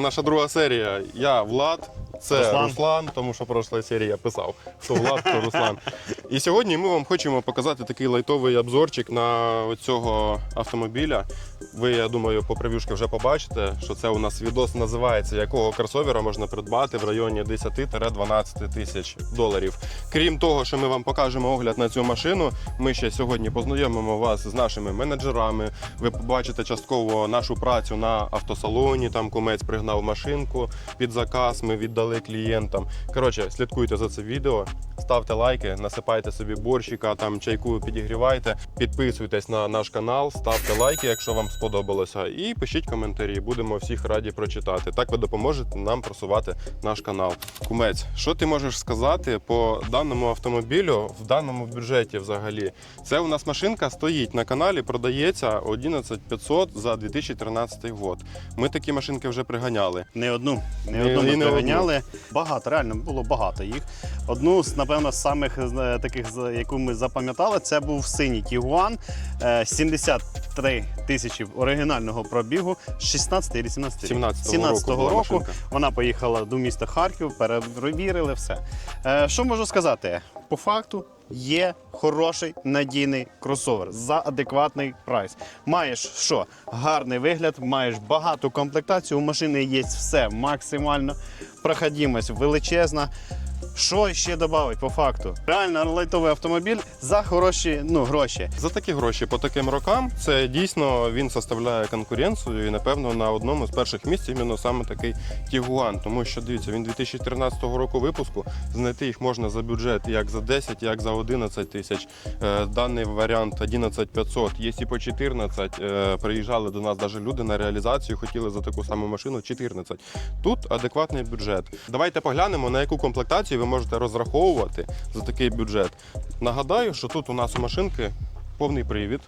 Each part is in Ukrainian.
Це наша друга серія. Я Влад, це Руслан. Руслан, тому що прошлої серія я писав, хто Влад, хто Руслан. І сьогодні ми вам хочемо показати такий лайтовий обзорчик на цього автомобіля. Ви, я думаю, по прев'юшки вже побачите, що це у нас відос називається, якого кросовера можна придбати в районі 10-12 тисяч доларів. Крім того, що ми вам покажемо огляд на цю машину, ми ще сьогодні познайомимо вас з нашими менеджерами. Ви побачите частково нашу працю на автосалоні. Там кумець пригнав машинку під заказ. Ми віддали клієнтам. Коротше, слідкуйте за це відео, ставте лайки, насипайте собі борщика, там чайку підігрівайте, підписуйтесь на наш канал, ставте лайки, якщо вам сподобалося, і пишіть коментарі. Будемо всіх раді прочитати. Так ви допоможете нам просувати наш канал. Кумець, що ти можеш сказати по даному автомобілю в даному бюджеті взагалі? Це у нас машинка стоїть на каналі, продається 11500 за 2013 год. Ми такі машинки вже приганяли. Не одну, не Ні, одну ми не приганяли. Багато, реально було багато їх. Одну з, напевно, з самих е, таких, яку ми запам'ятали, це був синій Тігуан. е, 73 тисячі оригінального пробігу з 16 і 17 17-го року року. Вона поїхала до міста Харків, перевірили все. Е, Що можу сказати? По факту є хороший надійний кросовер за адекватний прайс. Маєш що? Гарний вигляд, маєш багату комплектацію. У машини є все максимально. Проходимость величезна. Що ще додати по факту? Реально лайтовий автомобіль за хороші ну, гроші. За такі гроші по таким рокам це дійсно він составляє конкуренцію і напевно на одному з перших місць іменно саме такий Тігуан. Тому що дивіться, він 2013 року випуску. Знайти їх можна за бюджет як за 10, як за 11 тисяч. Е, Даний варіант 11500, є і по 14. Е, Приїжджали до нас навіть люди на реалізацію, хотіли за таку саму машину 14. Тут адекватний бюджет. Давайте поглянемо на яку комплектацію ви можете розраховувати за такий бюджет. Нагадаю, що тут у нас у машинки повний привід.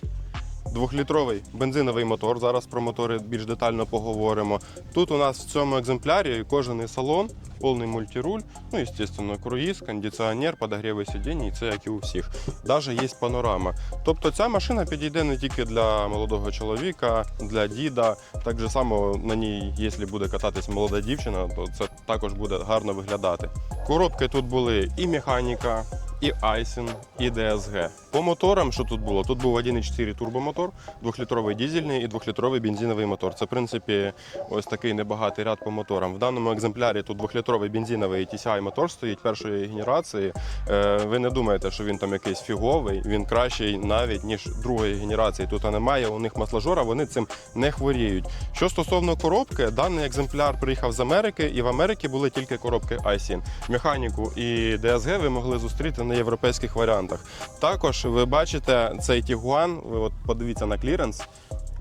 Двохлітровий бензиновий мотор. Зараз про мотори більш детально поговоримо. Тут у нас в цьому екземплярі кожаний салон, повний мультируль, ну, і звісно, круїз, кондиціонер, подогріви сидінь, і це як і у всіх. Навіть є панорама. Тобто ця машина підійде не тільки для молодого чоловіка, для діда. Так же само на ній, якщо буде кататись молода дівчина, то це також буде гарно виглядати. Коробки тут були і механіка, і Айсін, і DSG. По моторам, що тут було? Тут був 1,4 турбомотор, 2-літровий дізельний і 2-літровий бензиновий мотор. Це, в принципі, ось такий небагатий ряд по моторам. В даному екземплярі тут 2-літровий бензиновий TCI мотор стоїть першої генерації. Е, Ви не думаєте, що він там якийсь фіговий, він кращий навіть, ніж другої генерації. Тут немає у них масложора, вони цим не хворіють. Що стосовно коробки, даний екземпляр приїхав з Америки, і в Америці були тільки коробки iSyn. Механіку і DSG ви могли зустріти на європейських варіантах. Також ви бачите цей Тігуан, ви от подивіться на кліренс.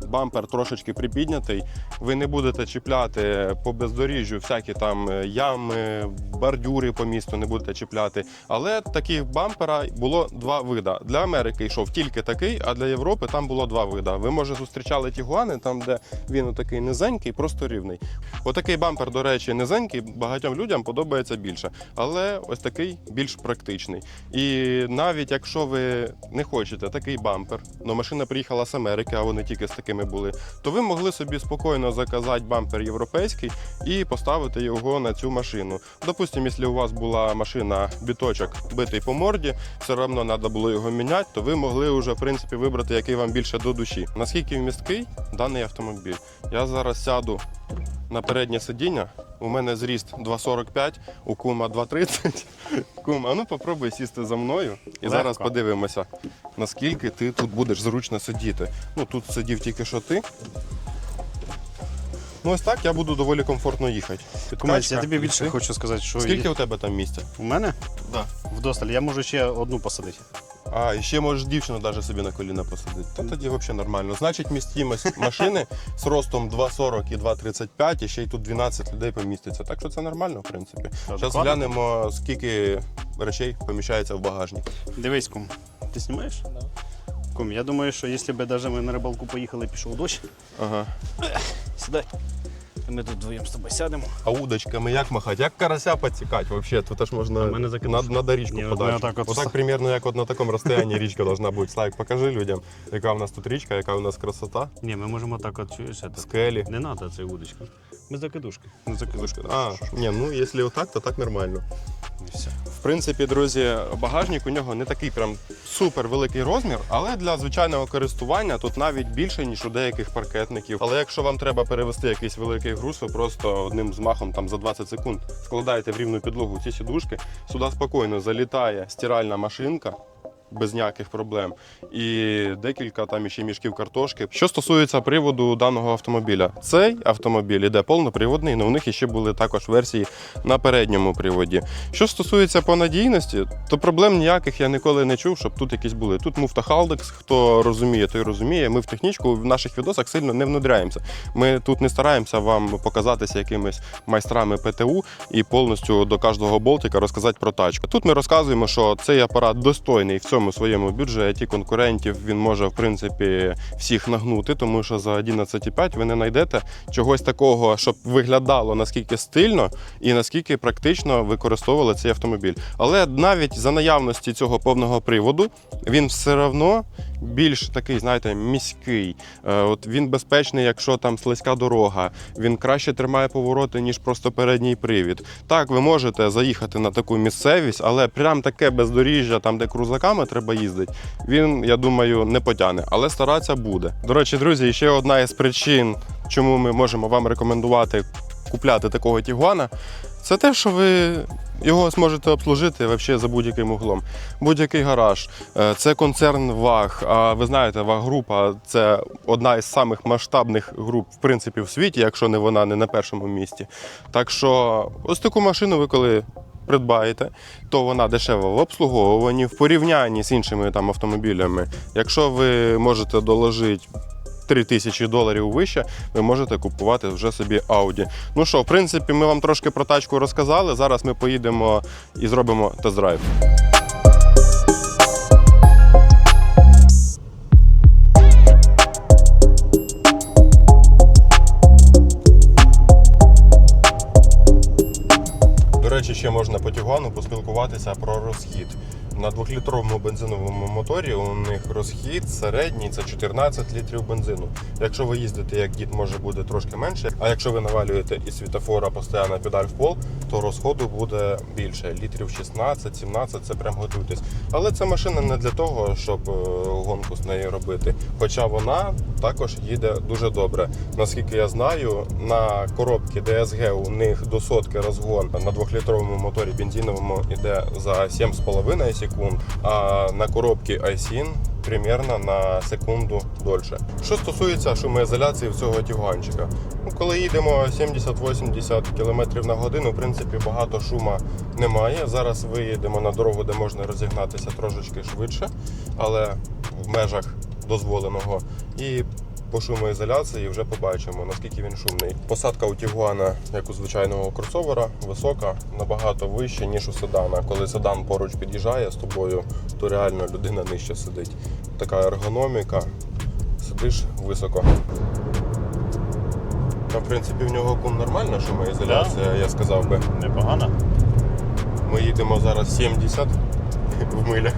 Бампер трошечки припіднятий. Ви не будете чіпляти по бездоріжжю всякі там е, ями, бордюри по місту не будете чіпляти. Але таких бампера було два вида. Для Америки йшов тільки такий, а для Європи там було два вида. Ви може зустрічали тігуани, там де він отакий низенький, просто рівний. Отакий бампер, до речі, низенький, багатьом людям подобається більше, але ось такий більш практичний. І навіть якщо ви не хочете такий бампер, але машина приїхала з Америки, а вони тільки з такими були, то ви могли собі спокійно заказати бампер європейський і поставити його на цю машину. Допустимо, якщо у вас була машина біточок битий по морді, все одно треба було його міняти, то ви могли вже в принципі вибрати, який вам більше до душі. Наскільки вмісткий даний автомобіль? Я зараз сяду на переднє сидіння. У мене зріст 2,45, у кума 2,30. Кум, а ну попробуй сісти за мною і Легко. зараз подивимося, наскільки ти тут будеш зручно сидіти. Ну тут сидів тільки що ти. Ну ось так я буду доволі комфортно їхати. Кумець, я тобі більше хочу сказати, що Скільки у тебе там місця? у мене Да. вдосталь. Я можу ще одну посадити. А, і ще можеш дівчину навіть собі на коліна посадити. Та тоді взагалі нормально. Значить, містимость машини з ростом 2,40 і 2,35, і ще й тут 12 людей поміститься. Так що це нормально, в принципі. Зараз глянемо, скільки речей поміщається в багажник. Дивись, кум, ти знімаєш? Кум, я думаю, що якщо б навіть ми на рибалку поїхали пішов дощ, Ага. сідай. Ми тут вдвоєм з тобою сядемо. А удочками як махати? Як карася підсікати? Взагалі, тут аж можна мене на, закинеш? на, на річку Ні, от подати. ми отак от отак примерно як от на такому розстоянні річка должна бути. Славік, покажи людям, яка в нас тут річка, яка у нас красота, Ні, ми можемо так от чуєш. це- скелі. Не треба цієї удочки. Без закидушки. Не закидушка. А, ні, ну якщо отак, то так нормально. І все. В принципі, друзі, багажник у нього не такий прям супер великий розмір, але для звичайного користування тут навіть більше, ніж у деяких паркетників. Але якщо вам треба перевести якийсь великий груз, ви просто одним змахом там за 20 секунд складаєте в рівну підлогу ці сідушки, сюди спокійно залітає стиральна машинка. Без ніяких проблем, і декілька там ще мішків картошки. Що стосується приводу даного автомобіля, цей автомобіль іде повноприводний, але у них ще були також версії на передньому приводі. Що стосується по надійності, то проблем ніяких я ніколи не чув, щоб тут якісь були. Тут муфта Халдекс, хто розуміє, той розуміє. Ми в технічку в наших відосах сильно не внудряємося. Ми тут не стараємося вам показатися якимись майстрами ПТУ і повністю до кожного болтика розказати про тачку. Тут ми розказуємо, що цей апарат достойний в цьому своєму бюджеті. Конкурентів він може в принципі всіх нагнути, тому що за 11,5 ви не знайдете чогось такого, щоб виглядало наскільки стильно і наскільки практично використовували цей автомобіль. Але навіть за наявності цього повного приводу він все одно більш такий, знаєте, міський. Е, От він безпечний, якщо там слизька дорога. Він краще тримає повороти, ніж просто передній привід. Так, ви можете заїхати на таку місцевість, але прям таке бездоріжжя, там де крузаками треба їздити, він, я думаю, не потягне. Але старатися буде. До речі, друзі, ще одна із причин, чому ми можемо вам рекомендувати купляти такого Тігуана, це те, що ви його зможете обслужити вообще за будь-яким углом. Будь-який гараж. Е, Це концерн ВАГ. А ви знаєте, ВАГ-група це одна із самих масштабних груп, в принципі, в світі, якщо не вона не на першому місці. Так що ось таку машину ви коли. Придбаєте, то вона дешева в обслуговуванні в порівнянні з іншими там автомобілями. Якщо ви можете доложити 3 тисячі доларів вище, ви можете купувати вже собі Audi. Ну що, в принципі, ми вам трошки про тачку розказали. Зараз ми поїдемо і зробимо тест-драйв. Речі, ще можна по Тігуану поспілкуватися про розхід. На 2-літровому бензиновому моторі у них розхід середній це 14 літрів бензину. Якщо ви їздите як дід, може буде трошки менше. А якщо ви навалюєте із світофора постійно педаль в пол, то розходу буде більше. Літрів 16-17, це прям готуйтесь. Але ця машина не для того, щоб е, гонку з нею робити. Хоча вона також їде дуже добре. Наскільки я знаю, на коробці DSG у них до сотки розгон на 2-літровому моторі бензиновому йде за 7,5 секунд, а на коробці Айсін примерно на секунду дольше. Що стосується шумоізоляції всього цього тюганчика, ну, коли їдемо 70-80 км на годину, в принципі, багато шума немає. Зараз виїдемо на дорогу, де можна розігнатися трошечки швидше, але в межах дозволеного. І по шумоізоляції вже побачимо, наскільки він шумний. Посадка у Тігуана, як у звичайного кросовера, висока, набагато вища, ніж у седана. Коли седан поруч під'їжджає з тобою, то реально людина нижче сидить. Така ергономіка, сидиш високо. Ну, в принципі, в нього кум нормальна шумоізоляція, я сказав би. Непогано. Ми їдемо зараз 70 в милях.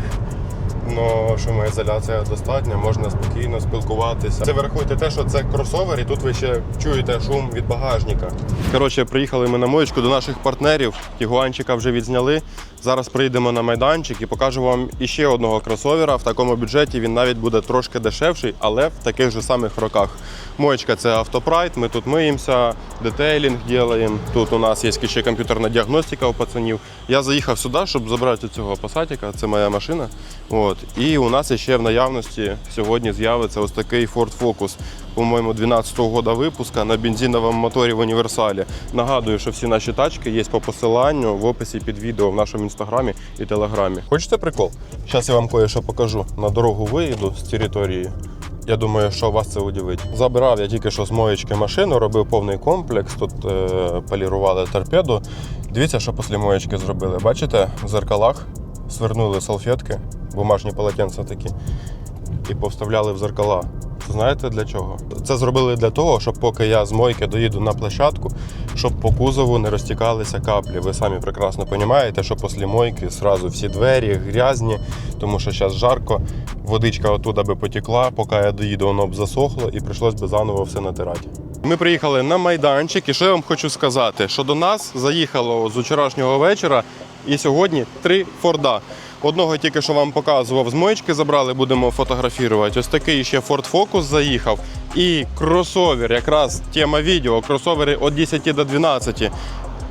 Ну, шумоізоляція достатня, можна спокійно спілкуватися. Це ви рахуєте те, що це кросовер, і тут ви ще чуєте шум від багажника. Коротше, приїхали ми на моєчку до наших партнерів. Тігуанчика вже відзняли. Зараз приїдемо на майданчик і покажу вам іще одного кросовера. В такому бюджеті він навіть буде трошки дешевший, але в таких же самих роках. Моєчка це автопрайд. Ми тут миємося, детейлінг робимо. Тут у нас є ще комп'ютерна діагностика у пацанів. Я заїхав сюди, щоб забрати цього пасатіка. Це моя машина. От. І у нас ще в наявності сьогодні з'явиться ось такий Ford Focus, по-моєму, 12-го года випуска на бензиновому моторі в універсалі. Нагадую, що всі наші тачки є по посиланню в описі під відео в нашому інстаграмі і телеграмі. Хочете прикол? Зараз я вам кое-що покажу. На дорогу виїду з території. Я думаю, що вас це удивить. Забирав я тільки що з моєчки машину, робив повний комплекс. Тут е, полірували торпеду. Дивіться, що після моєчки зробили. Бачите, в зеркалах свернули салфетки, бумажні полотенця такі, і повставляли в зеркала. Знаєте для чого? Це зробили для того, щоб поки я з мойки доїду на площадку, щоб по кузову не розтікалися каплі. Ви самі прекрасно розумієте, що після мойки зразу всі двері грязні, тому що зараз жарко. Водичка оттуда би потекла, поки я доїду, воно б засохло і прийшлось би заново все натирати. Ми приїхали на майданчик, і що я вам хочу сказати, що до нас заїхало з вчорашнього вечора і сьогодні три Форда. Одного тільки що вам показував, з моєчки забрали, будемо фотографувати. Ось такий ще Ford Focus заїхав. І кросовер, якраз тема відео, кросовери від 10 до 12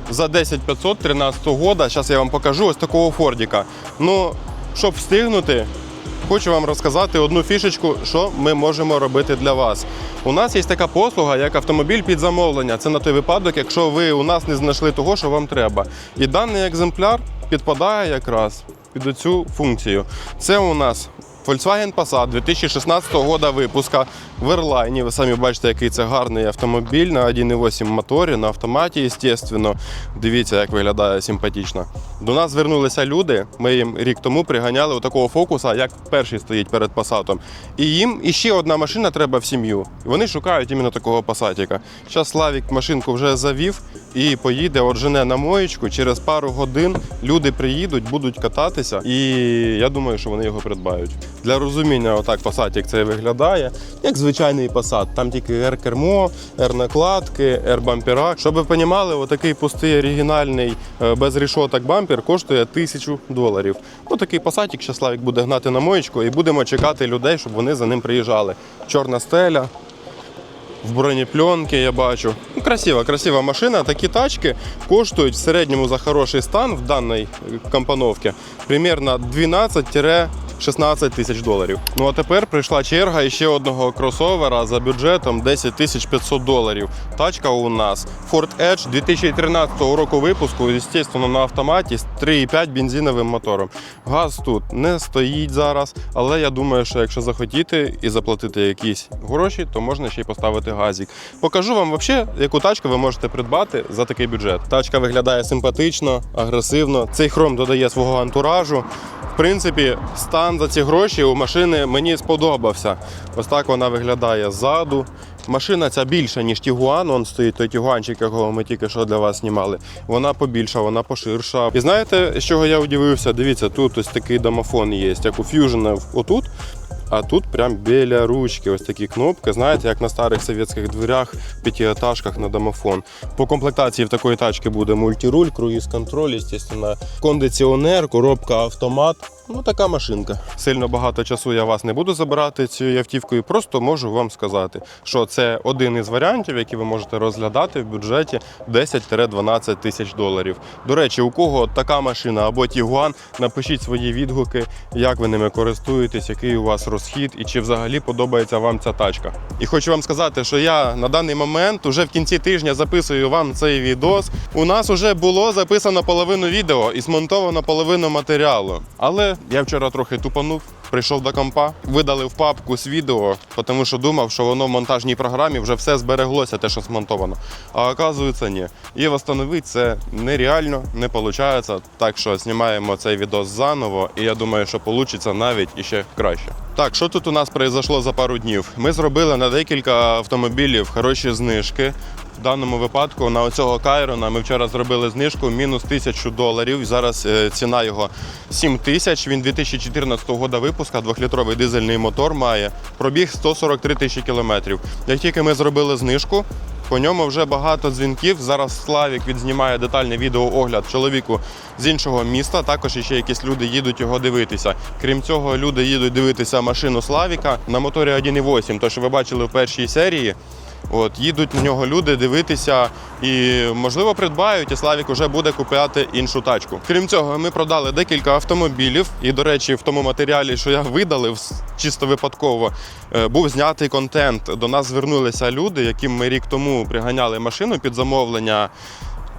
за 10 500 13 года. Зараз я вам покажу ось такого Фордіка. Ну, щоб встигнути, хочу вам розказати одну фішечку, що ми можемо робити для вас. У нас є така послуга, як автомобіль під замовлення. Це на той випадок, якщо ви у нас не знайшли того, що вам треба. І даний екземпляр підпадає якраз під цю функцію. Це у нас Volkswagen Passat 2016 року випуска в Ерлайні. Ви самі бачите, який це гарний автомобіль на 1.8 моторі, на автоматі, звісно. Дивіться, як виглядає симпатично. До нас звернулися люди. Ми їм рік тому приганяли такого фокуса, як перший стоїть перед Passat. І їм іще одна машина треба в сім'ю. Вони шукають іменно такого пасатіка. Зараз Славік машинку вже завів і поїде, от жене на моєчку. Через пару годин люди приїдуть, будуть кататися, і я думаю, що вони його придбають. Для розуміння, отак пасатік це виглядає, як звичайний пасат. Там тільки R-кермо, R-накладки, R-бампера. Щоб ви розуміли, отакий пустий оригінальний е, без рішоток бампер коштує тисячу доларів. Отакий пасатік ще Славік буде гнати на моєчку і будемо чекати людей, щоб вони за ним приїжджали. Чорна стеля, в бронепленці я бачу. Ну, красива, красива машина. Такі тачки коштують в середньому за хороший стан в даній е, компоновці примерно 12-16 тисяч доларів. Ну а тепер прийшла черга ще одного кросовера за бюджетом 10 тисяч 500 доларів. Тачка у нас Ford Edge 2013 року випуску, звісно, на автоматі з 3,5 бензиновим мотором. Газ тут не стоїть зараз, але я думаю, що якщо захотіти і заплатити якісь гроші, то можна ще й поставити газик. Покажу вам взагалі, яку тачку ви можете придбати за такий бюджет. Тачка виглядає симпатично, агресивно. Цей хром додає свого антуражу. Принципі, стан за ці гроші у машини мені сподобався. Ось так вона виглядає ззаду. Машина ця більша, ніж Тігуан. Он стоїть той Тігуанчик, якого ми тільки що для вас знімали. Вона побільша, вона поширша. І знаєте, з чого я удивився? Дивіться, тут ось такий домофон є, як у Fusion отут. А тут прям біля ручки ось такі кнопки, знаєте, як на старих совєтських дверях, п'ятиэтажках на домофон. По комплектації в такої тачки буде мультируль, круїз-контроль, звісно, кондиціонер, коробка автомат. Ну, така машинка. Сильно багато часу я вас не буду забирати цією автівкою. Просто можу вам сказати, що це один із варіантів, які ви можете розглядати в бюджеті 10-12 тисяч доларів. До речі, у кого така машина або Тігуан, напишіть свої відгуки, як ви ними користуєтесь, який у вас розхід і чи взагалі подобається вам ця тачка. І хочу вам сказати, що я на даний момент уже в кінці тижня записую вам цей відос. У нас вже було записано половину відео і змонтовано половину матеріалу. Але я вчора трохи тупанув. Прийшов до компа, видалив папку з відео, тому що думав, що воно в монтажній програмі вже все збереглося, те, що змонтовано. А оказується, ні. І встановити це нереально, не виходить. Так що знімаємо цей відос заново, і я думаю, що вийде навіть іще краще. Так, що тут у нас произошло за пару днів? Ми зробили на декілька автомобілів хороші знижки. В даному випадку на оцього Кайрона ми вчора зробили знижку мінус тисячу доларів. Зараз е, ціна його 7 тисяч. Він 2014 року випуска, двохлітровий дизельний мотор має. Пробіг 143 тисячі кілометрів. Як тільки ми зробили знижку, по ньому вже багато дзвінків. Зараз Славік відзнімає детальний відеоогляд чоловіку з іншого міста. Також ще якісь люди їдуть його дивитися. Крім цього, люди їдуть дивитися машину Славіка на моторі 1.8, то що ви бачили в першій серії. От, їдуть на нього люди дивитися і, можливо, придбають, і Славік вже буде купляти іншу тачку. Крім цього, ми продали декілька автомобілів. І, до речі, в тому матеріалі, що я видалив чисто випадково, е, був знятий контент. До нас звернулися люди, яким ми рік тому приганяли машину під замовлення.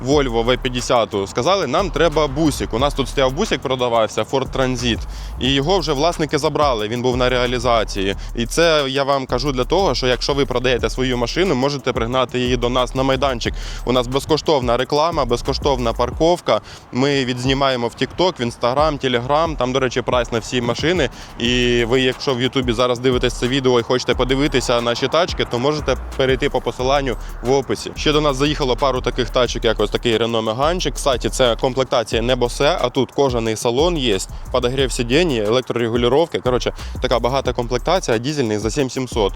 Volvo V50 сказали, нам треба бусик. У нас тут стояв бусик, продавався Ford Transit, і його вже власники забрали. Він був на реалізації. І це я вам кажу для того, що якщо ви продаєте свою машину, можете пригнати її до нас на майданчик. У нас безкоштовна реклама, безкоштовна парковка. Ми відзнімаємо в TikTok, в Instagram, Telegram. Там, до речі, прайс на всі машини. І ви, якщо в Ютубі зараз дивитесь це відео і хочете подивитися наші тачки, то можете перейти по посиланню в описі. Ще до нас заїхало пару таких тачок, як ось такий Renault Megane. Кстати, це комплектація не босе, а тут кожаний салон є, подогрів сидінь, електрорегулювання. Коротше, така багата комплектація, дізельний за 7700.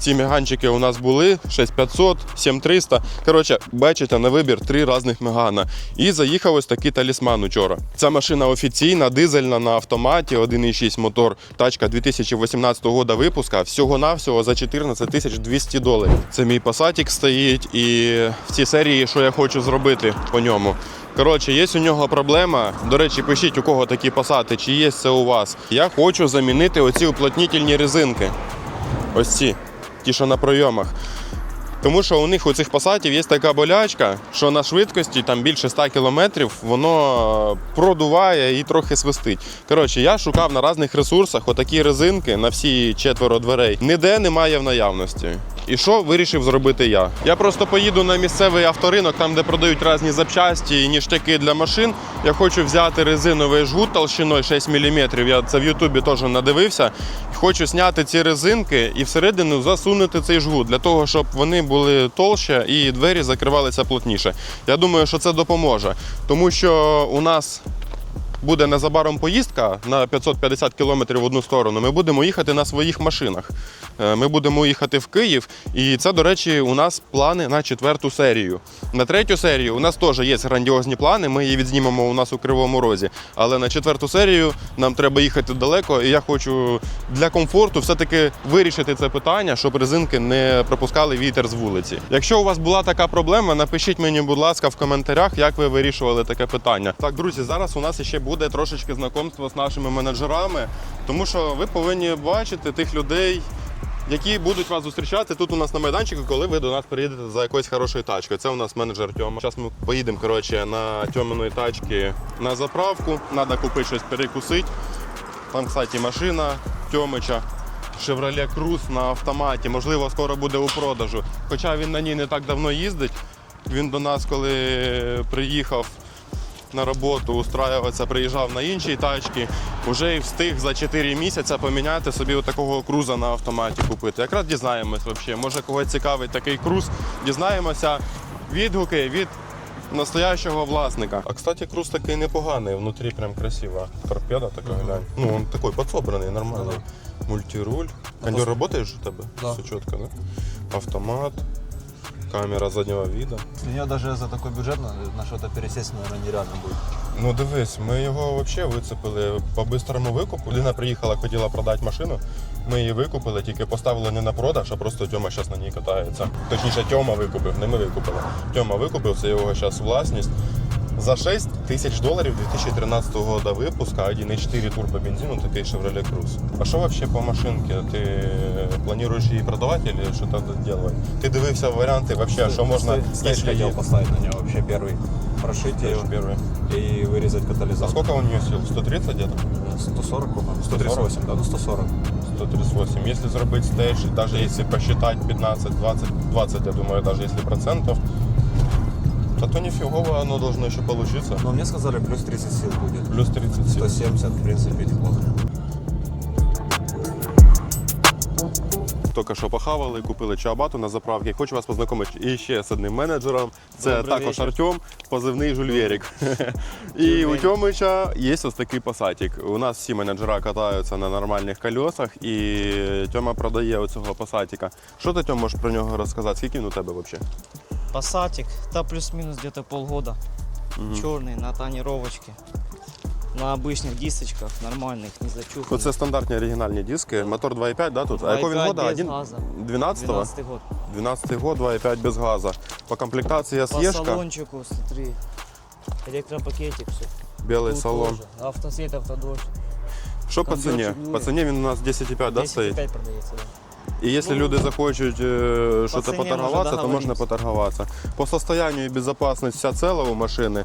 Ці меганчики у нас були 6500, 7300. Коротше, бачите, на вибір три різних мегана. І заїхав ось такий талісман учора. Ця машина офіційна, дизельна на автоматі, 1,6 мотор, тачка 2018 року випуска. Всього-навсього за 14 тисяч 200 доларів. Це мій пасатік стоїть, і в цій серії, що я хочу зробити по ньому. Коротше, є у нього проблема. До речі, пишіть, у кого такі пасати, чи є це у вас. Я хочу замінити оці уплотнітельні резинки. Ось ці, ті, що на пройомах. Тому що у них у цих пасатів є така болячка, що на швидкості там більше 100 км воно продуває і трохи свистить. Коротше, я шукав на різних ресурсах отакі резинки на всі четверо дверей. Ніде немає в наявності. І що вирішив зробити я? Я просто поїду на місцевий авторинок, там де продають різні запчасті і ніштяки для машин. Я хочу взяти резиновий жгут толщиною 6 мм. Я це в Ютубі теж надивився. Хочу зняти ці резинки і всередину засунути цей жгут для того, щоб вони були толще і двері закривалися плотніше. Я думаю, що це допоможе, тому що у нас буде незабаром поїздка на 550 кілометрів в одну сторону. Ми будемо їхати на своїх машинах. Е, Ми будемо їхати в Київ, і це, до речі, у нас плани на четверту серію. На третю серію у нас теж є грандіозні плани. Ми її відзнімемо у нас у Кривому Розі. Але на четверту серію нам треба їхати далеко, і я хочу для комфорту все-таки вирішити це питання, щоб резинки не пропускали вітер з вулиці. Якщо у вас була така проблема, напишіть мені, будь ласка, в коментарях, як ви вирішували таке питання. Так, друзі, зараз у нас ще буде трошечки знайомство з нашими менеджерами, тому що ви повинні бачити тих людей. Які будуть вас зустрічати тут у нас на майданчику, коли ви до нас приїдете за якоюсь хорошою тачкою. Це у нас менеджер Тьома. Зараз ми поїдемо коротше, на Тьоминої тачки на заправку. Треба купити щось перекусити. Там, кстати, машина Тьомича. Chevrolet Cruze на автоматі, можливо, скоро буде у продажу. Хоча він на ній не так давно їздить. Він до нас, коли приїхав на роботу, устраюватися, приїжджав на іншій тачці, вже і встиг за 4 місяці поміняти собі такого круза на автоматі купити. Якраз дізнаємось взагалі. Може когось цікавить такий круз. Дізнаємося відгуки від настоящого власника. А кстати, круз такий непоганий, внутрі прям красиво. Торпеда така глянь. Ну, він такий підсобраний, нормальний. Мультируль. Кондер працюєш у тебе? Да. Все чітко, да? Автомат, камера заднього виду. У нее даже за такой бюджет на, на что-то пересесть, наверное, нереально будет. Ну дивись, ми його взагалі вицепили по бистрому викупу. Людина приїхала, хотіла продати машину. Ми її викупили, тільки поставили не на продаж, а просто Тьома зараз на ній катається. Точніше, Тьома викупив, не ми викупили. Тьома викупив, це його зараз власність. За 6 тисяч доларів 2013 року випуска 1.4 турбобензину, такий Chevrolet Cruze. А що взагалі по машинці? Ти плануєш її продавати чи що там робити? Ти дивився варіанти, взагалі, що можна Стейдж якщо хотел є? поставить на него вообще первый. Прошить Це ж его перший. и вырезать А катализатор. сколько у нее сил? 130 где-то? 140, по-моему. 140? 138, да, ну 140. 138. Если зробити стейдж, даже если посчитать 15, 20, 20, я думаю, даже если процентов, то то нифигово оно должно еще получиться. Но мне сказали, плюс 30 сил будет. Плюс 30 сил. 170, в принципе, неплохо. Тільки що похавали, купили чабату на заправці. Хочу вас познайомити і ще з одним менеджером. Це Добрий також вечір. Артем, позивний Жульверік. І у Тьомича є ось такий пасатік. У нас всі менеджера катаються на нормальних колесах, і Тьома продає оцього пасатіка. Що ти Тьом можеш про нього розказати? Скільки він у тебе взагалі? Пассатик, та плюс-минус где-то полгода. Черный, на тонировочке. На обычных дисочках, нормальных, не зачуханных. Оце стандартні оригінальні диски. Мотор 2.5, да, тут? А якого він 2.5 года? без Один? газа. 12-го? 12 год. 12 год, 2.5 без газа. По комплектації По С'єшка, салончику, смотри. Электропакетик, все. білий салон. Автосвет, автодождь. Що по ціні? Кондьорчик По новий. ціні він у нас 10,5, да, 10,5 стоїть? продается, да. І якщо Ну, люди захочуть е, щось ціні поторгуватися, може то можна поторгуватися. По состоянию і безопасність вся ціла у машини.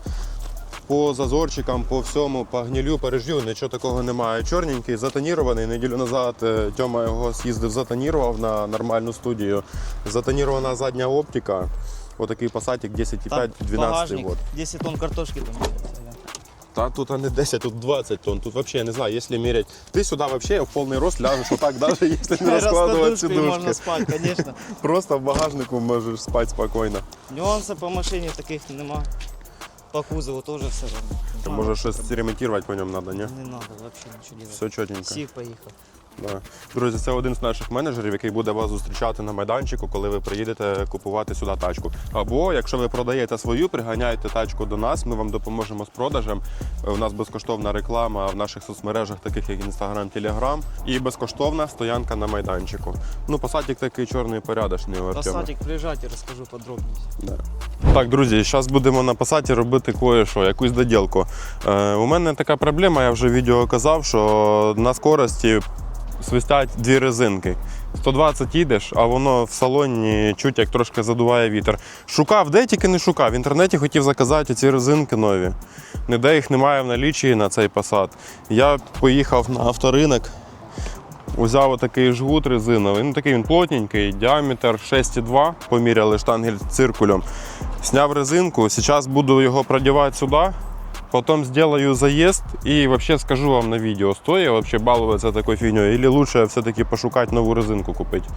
По зазорчикам, по всьому, по гнілю, по режю, нічого такого немає. Чорненький, затонірований. Неділю назад е, Тьома його з'їздив, затонірував на нормальну студію. Затонірована задня оптика. Отакий пасатик 10,5-12 багажник, год. 10 тонн картошки там. Та тут а не 10, тут 20 тонн. Тут вообще, я не знаю, если мерять. Ты сюда вообще в полный рост ляжешь вот так, даже если не раскладывать Раскладушкой можно сидушки. спать, конечно. Просто в багажнику можешь спать спокойно. Нюансів по машині таких нема. По кузову теж все равно. Може щось ремонтувати по ньому надо, ні? Не надо вообще ничего делать. Все чотенько. Всіх поїхав. Да. Друзі, це один з наших менеджерів, який буде вас зустрічати на майданчику, коли ви приїдете купувати сюди тачку. Або якщо ви продаєте свою, приганяйте тачку до нас, ми вам допоможемо з продажем. Е, У нас безкоштовна реклама в наших соцмережах, таких як Instagram, Telegram, і безкоштовна стоянка на майданчику. Ну, посадик такий чорний порядочний у Артема. Пассатик, приезжайте, расскажу подробнее. Так, друзі, зараз будемо на пасаті робити кое-що, якусь доділку. Е, у мене така проблема, я вже в відео казав, що на скорості свистять дві резинки. 120 їдеш, а воно в салоні чуть як трошки задуває вітер. Шукав, де тільки не шукав. В інтернеті хотів заказати ці резинки нові. Ніде їх немає в налічі на цей пасад. Я поїхав на авторинок, Узяв отакий жгут резиновий. Ну такий він плотненький, діаметр 6,2, поміряли штангель циркулем. Сняв резинку, зараз буду його продівати сюди, потім зроблю заїзд і взагалі скажу вам на відео, стоїть вообще балуватися такою фігньою, або лучше все-таки пошукати нову резинку купити.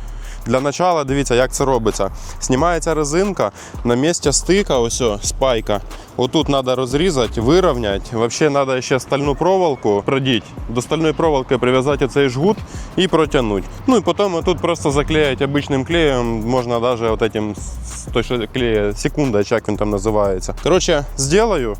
Для початку дивіться, як це робиться. Знімається резинка на місці стика, ось спайка. Отут треба розрізати, вирівняти. Взагалі треба ще стальну проволоку продіти. До стальної проволоки прив'язати цей жгут і протягнути. Ну і потім тут просто заклеїти обичним клеєм, можна навіть от этим, той, що клеє, секунда, як він там називається. Коротше, зроблю.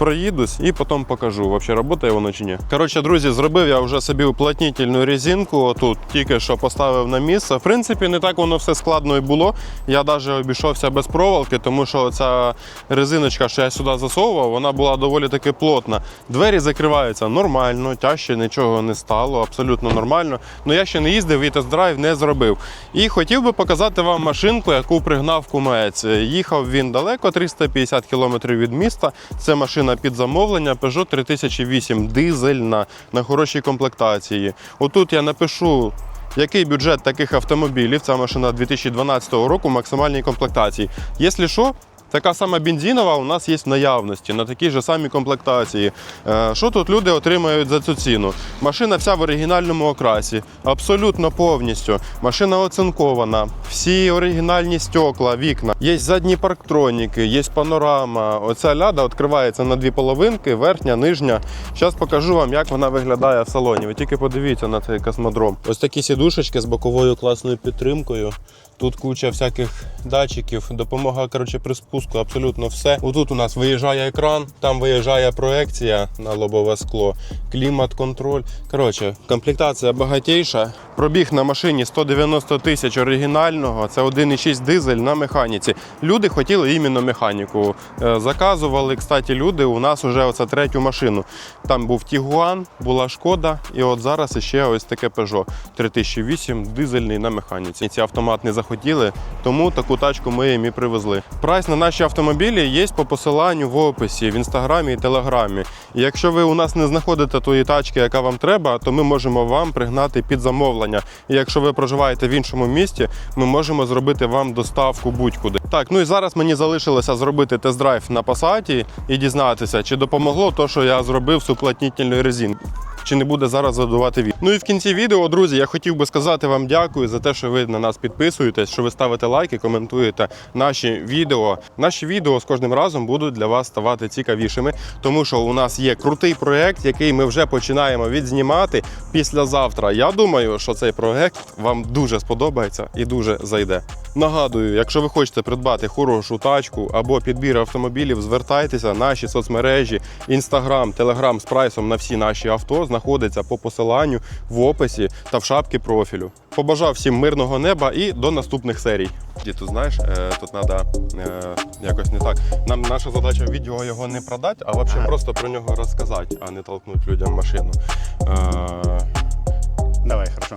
Проїдусь і потім покажу, взагалі працює воно чи ні. Коротше, друзі, зробив я вже собі уплотнительну резинку. Тут тільки що поставив на місце. В принципі, не так воно все складно і було. Я навіть обійшовся без проволоки, тому що ця резиночка, що я сюди засовував, вона була доволі таки плотна. Двері закриваються нормально, тяжче нічого не стало, абсолютно нормально. Ну я ще не їздив і тест-драйв не зробив. І хотів би показати вам машинку, яку пригнав кумець. Їхав він далеко, 350 км від міста. Це машина під замовлення Peugeot 3008 дизельна на хорошій комплектації. Отут я напишу. Який бюджет таких автомобілів? Ця машина 2012 року максимальній комплектації. Якщо що, така сама бензинова у нас є в наявності на такій же самій комплектації. Е, Що тут люди отримають за цю ціну? Машина вся в оригінальному окрасі, абсолютно повністю. Машина оцинкована, всі оригінальні стекла, вікна. Є задні парктроніки, є панорама. Оця ляда відкривається на дві половинки, верхня, нижня. Зараз покажу вам, як вона виглядає в салоні. Ви тільки подивіться на цей космодром. Ось такі сідушечки з боковою класною підтримкою. Тут куча всяких датчиків, допомога коротше, при спуску, абсолютно все. Отут у нас виїжджає екран, там виїжджає проекція на лобове скло, клімат-контроль. Коротше, комплектація багатейша. Пробіг на машині 190 тисяч оригінального. Це 1,6 дизель на механіці. Люди хотіли іменно механіку. Е, Заказували, кстати, люди у нас вже оце третю машину. Там був Тігуан, була шкода, і от зараз ще ось таке Peugeot 3008 дизельний на механіці. Ці автомат не захотіли, тому таку тачку ми їм і привезли. Прайс на наші автомобілі є по посиланню в описі в інстаграмі і телеграмі. І якщо ви у нас не знаходите тої тачки, яка вам треба, то ми можемо вам пригнати під замовлення. І якщо ви проживаєте в іншому місті, ми можемо зробити вам доставку будь-куди. Так, ну і зараз мені залишилося зробити тест-драйв на Passat і дізнатися, чи допомогло то, що я зробив з уплотнітельної резинки. Чи не буде зараз задувати від. Ну і в кінці відео, друзі, я хотів би сказати вам дякую за те, що ви на нас підписуєтесь, що ви ставите лайки, коментуєте наші відео. Наші відео з кожним разом будуть для вас ставати цікавішими, тому що у нас є крутий проект, який ми вже починаємо відзнімати післязавтра. Я думаю, що цей проект вам дуже сподобається і дуже зайде. Нагадую, якщо ви хочете придбати хорошу тачку або підбір автомобілів, звертайтеся. Наші соцмережі, інстаграм, телеграм з прайсом на всі наші авто знаходиться по посиланню в описі та в шапці профілю. Побажав всім мирного неба і до наступних серій. Ді, тут знаєш, е, тут треба якось не так. Нам наша задача в відео його не продати, а взагалі просто про нього розказати, а не толкнути людям машину. Е, Давай, хорошо.